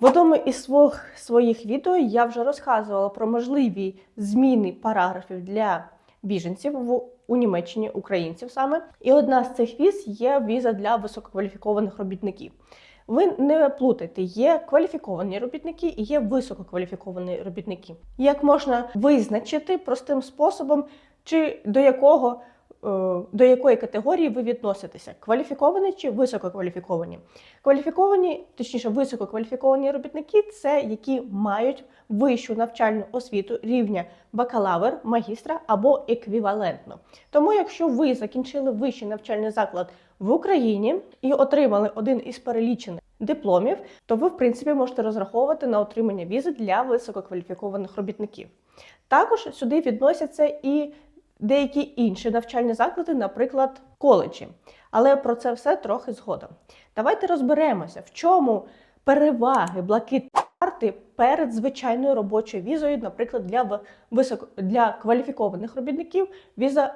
В одному із своїх, своїх відео я вже розказувала про можливі зміни параграфів для біженців в у Німеччині, українців саме. І одна з цих віз є віза для висококваліфікованих робітників. Ви не плутайте, є кваліфіковані робітники і є висококваліфіковані робітники. Як можна визначити простим способом, чи до якого до якої категорії ви відноситеся: кваліфіковані чи висококваліфіковані? Кваліфіковані, точніше, висококваліфіковані робітники це які мають вищу навчальну освіту рівня бакалавр, магістра або еквівалентно. Тому, якщо ви закінчили вищий навчальний заклад в Україні і отримали один із перелічених дипломів, то ви, в принципі, можете розраховувати на отримання візи для висококваліфікованих робітників. Також сюди відносяться і деякі інші навчальні заклади, наприклад, коледжі. Але про це все трохи згодом. Давайте розберемося, в чому переваги блакитної карти перед звичайною робочою візою, наприклад, для високо для кваліфікованих робітників віза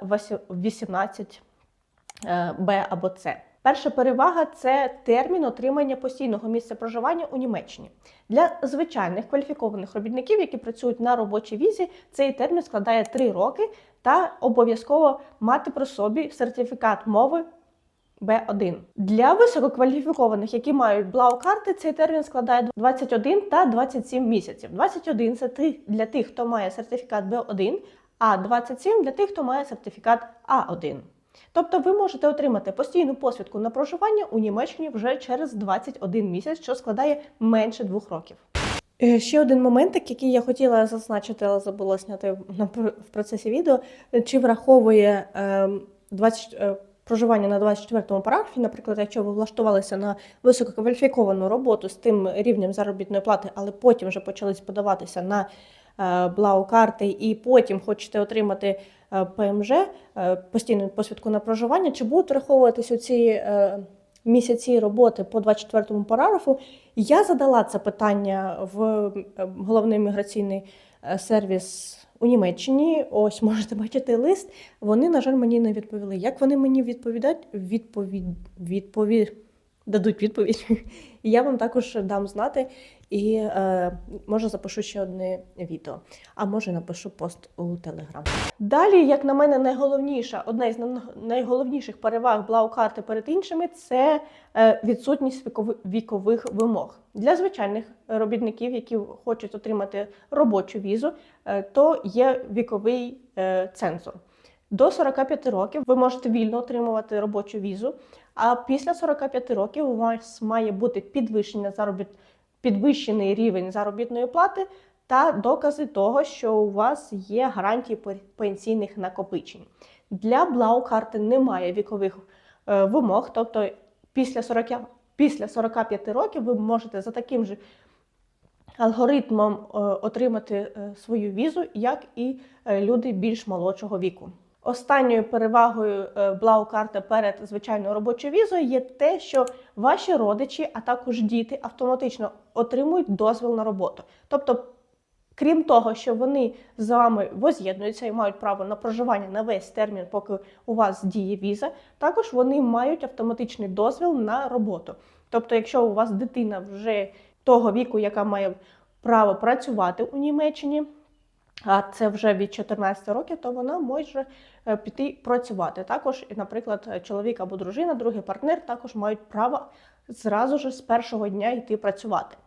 18 е, Б або С. Перша перевага це термін отримання постійного місця проживання у Німеччині. Для звичайних кваліфікованих робітників, які працюють на робочій візі, цей термін складає 3 роки та обов'язково мати при собі сертифікат мови Б1. Для висококваліфікованих, які мають блау-карти, цей термін складає 21 та 27 місяців. 21 це для тих, хто має сертифікат Б1, а 27 для тих, хто має сертифікат А1. Тобто ви можете отримати постійну посвідку на проживання у Німеччині вже через 21 місяць, що складає менше двох років. Е, Ще один моментик, який я хотіла зазначити, але забула зняти в процесі відео. Чи враховує ем, 20, е, проживання на 24-му параграфі, наприклад, якщо ви влаштувалися на висококваліфіковану роботу з тим рівнем заробітної плати, але потім вже почали подаватися на е, блау-карти, і потім хочете отримати е, ПМЖ, е, постійну посвідку на проживання, чи будуть враховуватися ці е, місяці роботи по 24-му параграфу? Я задала це питання в е, головний міграційний е, сервіс у Німеччині. Ось можете бачити лист. Вони, на жаль, мені не відповіли. Як вони мені відповідають? Відповідь відповідь дадуть відповідь. І я вам також дам знати. І е, може запишу ще одне відео, а може напишу пост у Телеграм. Далі, як на мене, найголовніша, одна із най- найголовніших переваг блау-карти перед іншими це е, відсутність вікови- вікових вимог. Для звичайних робітників, які хочуть отримати робочу візу, е, то є віковий е, цензор. До 45 років ви можете вільно отримувати робочу візу, а після 45 років у вас має бути підвищення заробіт... підвищений рівень заробітної плати та докази того, що у вас є гарантії пе- пенсійних накопичень. Для блау-карти немає вікових е, вимог, тобто після 40, після 45 років ви можете за таким же алгоритмом е, отримати е, свою візу, як і е, люди більш молодшого віку. Останньою перевагою е, блау-карти перед звичайною робочою візою є те, що ваші родичі, а також діти автоматично отримують дозвіл на роботу. Тобто, крім того, що вони з вами воз'єднуються і мають право на проживання на весь термін, поки у вас діє віза, також вони мають автоматичний дозвіл на роботу. Тобто, якщо у вас дитина вже того віку, яка має право працювати у Німеччині, а це вже від 14 років, то вона може е, піти працювати. Також, наприклад, чоловік або дружина, другий партнер також мають право зразу ж з першого дня йти працювати.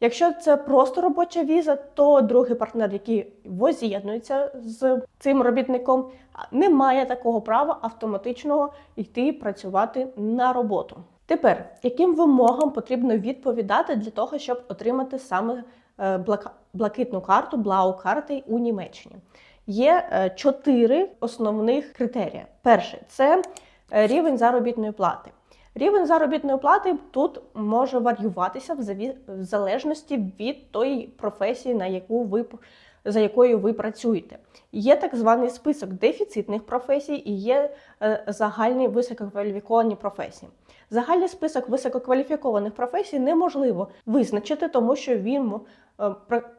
Якщо це просто робоча віза, то другий партнер, який воз'єднується з цим робітником, не має такого права автоматичного йти працювати на роботу. Тепер, яким вимогам потрібно відповідати для того, щоб отримати саме блакитну карту, блау-карти у Німеччині? Є е, чотири основних критерії. Перший це е, рівень заробітної плати. Рівень заробітної плати тут може варіюватися в залежності від тої професії, на яку ви за якою ви працюєте. Є так званий список дефіцитних професій і є е, загальні висококваліфіковані професії. Загальний список висококваліфікованих професій неможливо визначити, тому що він е,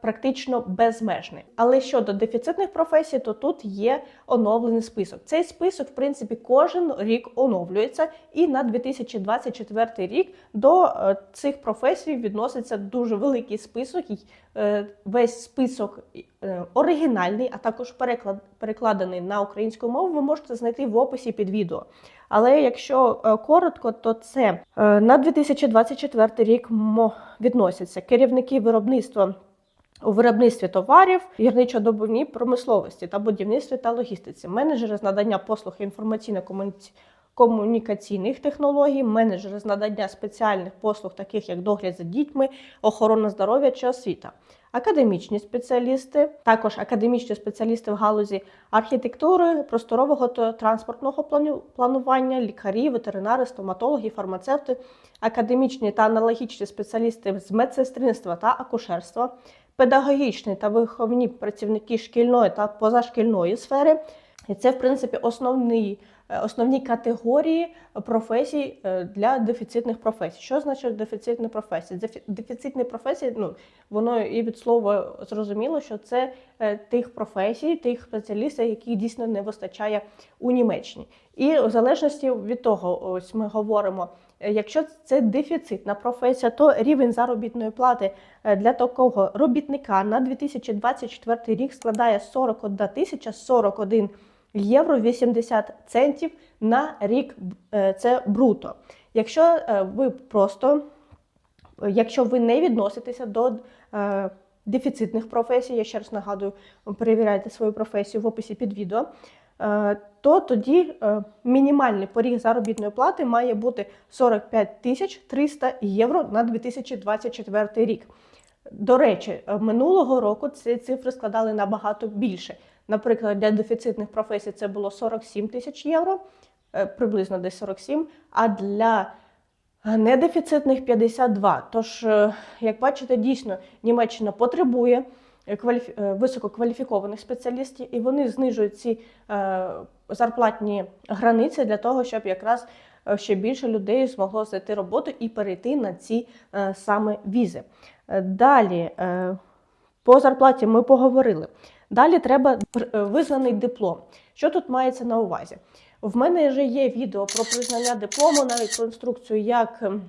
практично безмежний. Але щодо дефіцитних професій, то тут є оновлений список. Цей список, в принципі, кожен рік оновлюється, і на 2024 рік до е, цих професій відноситься дуже великий список. е, Весь список е, оригінальний, а також переклад, перекладений на українську мову, ви можете знайти в описі під відео. Але якщо е, коротко, то це е, на 2024 рік мо- відносяться керівники виробництва у виробництві товарів, гірничо-добувній промисловості та будівництві та логістиці, менеджери з надання послуг інформаційно-комуніці- комунікаційних технологій, менеджери з надання спеціальних послуг, таких як догляд за дітьми, охорона здоров'я чи освіта. Академічні спеціалісти, також академічні спеціалісти в галузі архітектури, просторового та транспортного плану- планування, лікарі, ветеринари, стоматологи, фармацевти, академічні та аналогічні спеціалісти з медсестринства та акушерства, педагогічні та виховні працівники шкільної та позашкільної сфери. І це, в принципі, основні, е, основні категорії професій е, для дефіцитних професій. Що значить дефіцитні професії? Дефі- Дефіцитні професії, ну воно і від слова зрозуміло, що це е, тих професій, тих спеціалістів, яких дійсно не вистачає у Німеччині. І в залежності від того, ось ми говоримо. е, Якщо це дефіцитна професія, то рівень заробітної плати е, для такого робітника на 2024 рік складає 41 тисяча 41 євро 80 центів на рік. е, Це бруто. Якщо е, ви просто, якщо ви не відноситеся до е, дефіцитних професій, я ще раз нагадую, перевіряйте свою професію в описі під відео. То тоді мінімальний поріг заробітної плати має бути 45 тисяч 300 євро на 2024 рік. До речі, минулого року ці цифри складали набагато більше. Наприклад, для дефіцитних професій це було 47 тисяч євро, е, приблизно десь 47, а для недефіцитних 52. Тож, е, як бачите, дійсно Німеччина потребує е, кваліфі- висококваліфікованих спеціалістів, і вони знижують ці зарплатні границі для того, щоб якраз ще більше людей змогло знайти роботу і перейти на ці саме візи. Далі, по зарплаті ми поговорили. Далі треба е, визнаний диплом. Що тут мається на увазі? В мене вже є відео про признання диплому, навіть про інструкцію, як ем,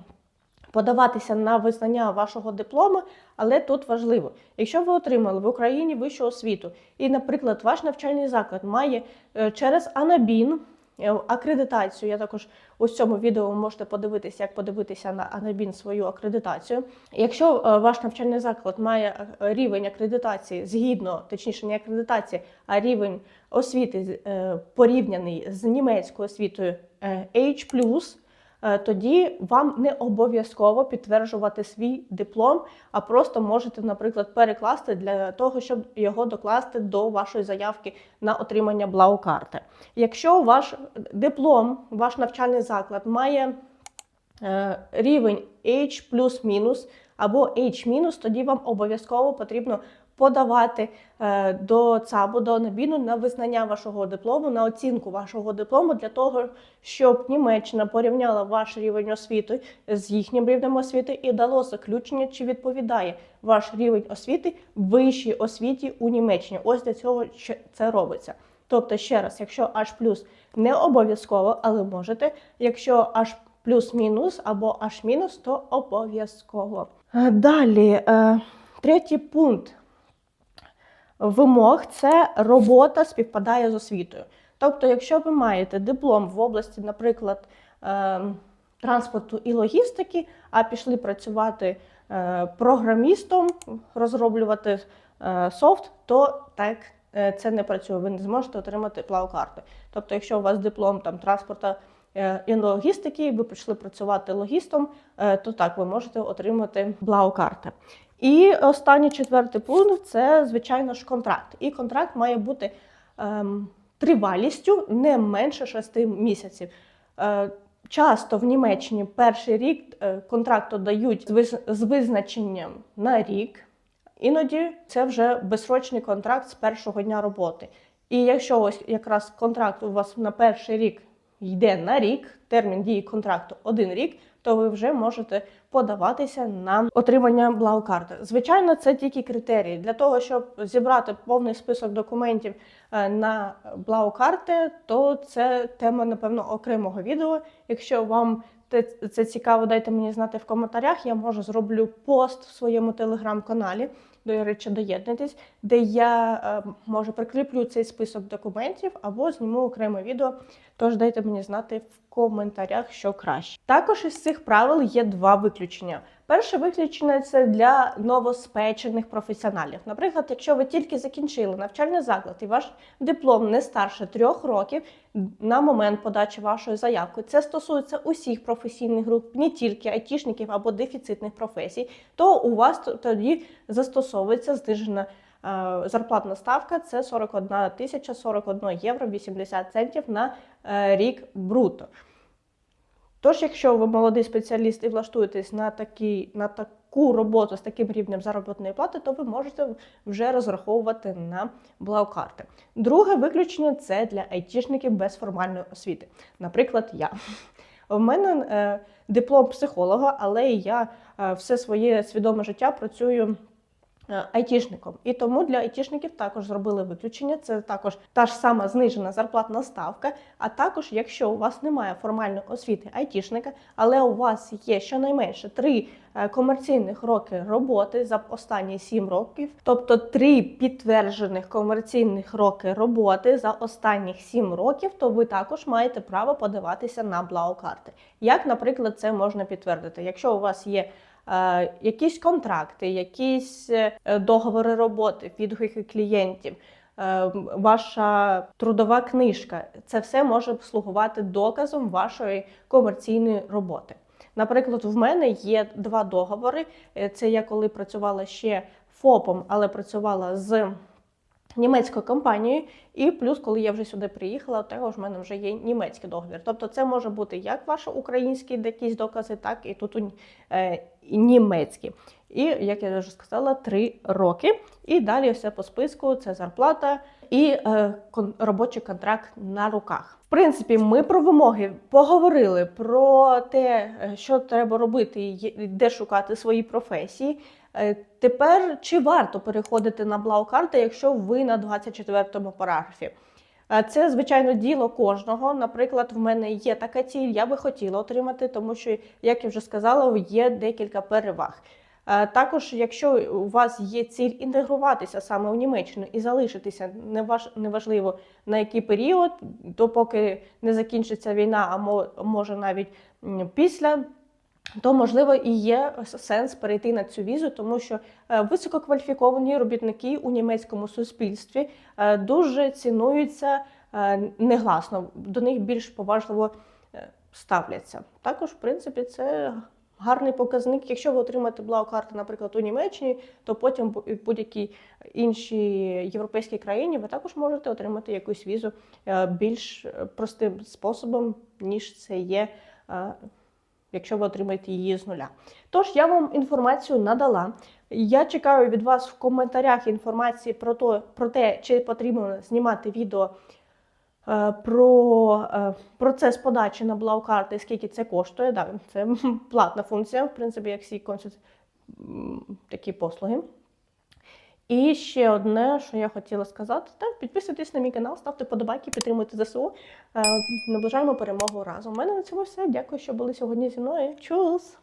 подаватися на визнання вашого диплому, але тут важливо, якщо ви отримали в Україні вищу освіту, і, наприклад, ваш навчальний заклад має е, через Анабін акредитацію. Я також у цьому відео ви можете подивитися, як подивитися на Анабін свою акредитацію. Якщо е, ваш навчальний заклад має е, рівень акредитації згідно, точніше, не акредитації, а рівень освіти е, порівняний з німецькою освітою е, H+, е, тоді вам не обов'язково підтверджувати свій диплом, а просто можете, наприклад, перекласти для того, щоб його докласти до вашої заявки на отримання блаукарти. Якщо ваш диплом, ваш навчальний заклад має е, рівень H плюс-мінус або H-мінус, тоді вам обов'язково потрібно подавати е, до ЦАБу, до Набіну на визнання вашого диплому, на оцінку вашого диплому для того, щоб Німеччина порівняла ваш рівень освіти з їхнім рівнем освіти і дало заключення, чи відповідає ваш рівень освіти вищій освіті у Німеччині. Ось для цього це робиться. Тобто, ще раз, якщо H+, не обов'язково, але можете. Якщо H плюс-мінус або H мінус, то обов'язково. Е, Далі, е, третій пункт вимог це робота співпадає з освітою. Тобто, якщо ви маєте диплом в області, наприклад, е, транспорту і логістики, а пішли працювати е, програмістом, розроблювати е, софт, то так е, це не працює. Ви не зможете отримати плавкарти. Тобто, якщо у вас диплом там транспорта е, і логістики, ви прийшли працювати логістом, то так ви можете отримати блаукарти. І останній четвертий пункт це, звичайно ж, контракт. І контракт має бути ем, тривалістю не менше 6 місяців. Е, часто в Німеччині перший рік е, контракту дають з визначенням на рік. Іноді це вже безсрочний контракт з першого дня роботи. І якщо ось якраз контракт у вас на перший рік йде на рік, термін дії контракту один рік, то ви вже можете подаватися на отримання блау-карти. Звичайно, це тільки критерії для того, щоб зібрати повний список документів е, на блау-карти, то це тема, напевно, окремого відео. Якщо вам це цікаво, дайте мені знати в коментарях. Я може зроблю пост в своєму телеграм-каналі. До речі, доєднуйтесь, де я е, може прикріплю цей список документів або зніму окреме відео. Тож дайте мені знати в коментарях, що краще. Також із цих правил є два виключення. Перше виключення це для новоспечених професіоналів. Наприклад, якщо ви тільки закінчили навчальний заклад і ваш диплом не старше трьох років на момент подачі вашої заявки, це стосується усіх професійних груп, не тільки айтішників або дефіцитних професій, то у вас тоді застосовується знижена. Е, Зарплатна ставка це 41 тисяча 41 євро 80 центів на е, рік бруто. Тож, якщо ви молодий спеціаліст і влаштуєтесь на, такий, на таку роботу з таким рівнем заробітної плати, то ви можете вже розраховувати на блаукарти. Друге виключення це для айтішників без формальної освіти. Наприклад, я. У мене е, диплом психолога, але я все своє свідоме життя працюю айтішником. І тому для айтішників також зробили виключення. Це також та ж сама знижена зарплатна ставка. А також, якщо у вас немає формальної освіти айтішника, але у вас є щонайменше три е, комерційних роки роботи за останні 7 років, тобто три підтверджених комерційних роки роботи за останніх 7 років, то ви також маєте право подаватися на блау-карти. Як, наприклад, це можна підтвердити? Якщо у вас є е, якісь контракти, якісь е, договори роботи, відгуки клієнтів, е, ваша трудова книжка, це все може слугувати доказом вашої комерційної роботи. Наприклад, в мене є два договори. Е, Це я коли працювала ще ФОПом, але працювала з німецькою компанією, і плюс, коли я вже сюди приїхала, також в мене вже є німецький договір. Тобто, це може бути як ваші українські якісь докази, так і тут е, німецькі. І як я вже сказала, три роки. І далі все по списку: це зарплата і е, кон- робочий контракт на руках. В принципі, ми про вимоги поговорили про те, е, що треба робити, де шукати свої професії. Е, Тепер чи варто переходити на блау-карти, якщо ви на 24-му параграфі? Е, Це, звичайно, діло кожного. Наприклад, в мене є така ціль, я би хотіла отримати, тому що, як я вже сказала, є декілька переваг. Е, Також, якщо у вас є ціль інтегруватися саме в Німеччину і залишитися, неваж- неважливо на який період, допоки не закінчиться війна, а може навіть після, то можливо і є сенс перейти на цю візу, тому що е, висококваліфіковані робітники у німецькому суспільстві е, дуже цінуються е, негласно, до них більш поважливо ставляться. Також, в принципі, це гарний показник. Якщо ви отримаєте блау-карти, наприклад, у Німеччині, то потім в будь-якій іншій європейській країні ви також можете отримати якусь візу більш простим способом, ніж це є. Якщо ви отримаєте її з нуля. Тож я вам інформацію надала. Я чекаю від вас в коментарях інформації про, то, про те, чи потрібно знімати відео е, про е, процес подачі на блау-карти, скільки це коштує. Да, це платна функція, в принципі, як всі консульт... такі послуги. І ще одне, що я хотіла сказати, так, підписуйтесь на мій канал, ставте подобайки, підтримуйте ЗСУ. Е, Наближаємо перемогу разом. У мене на цьому все. Дякую, що були сьогодні зі мною. Чус!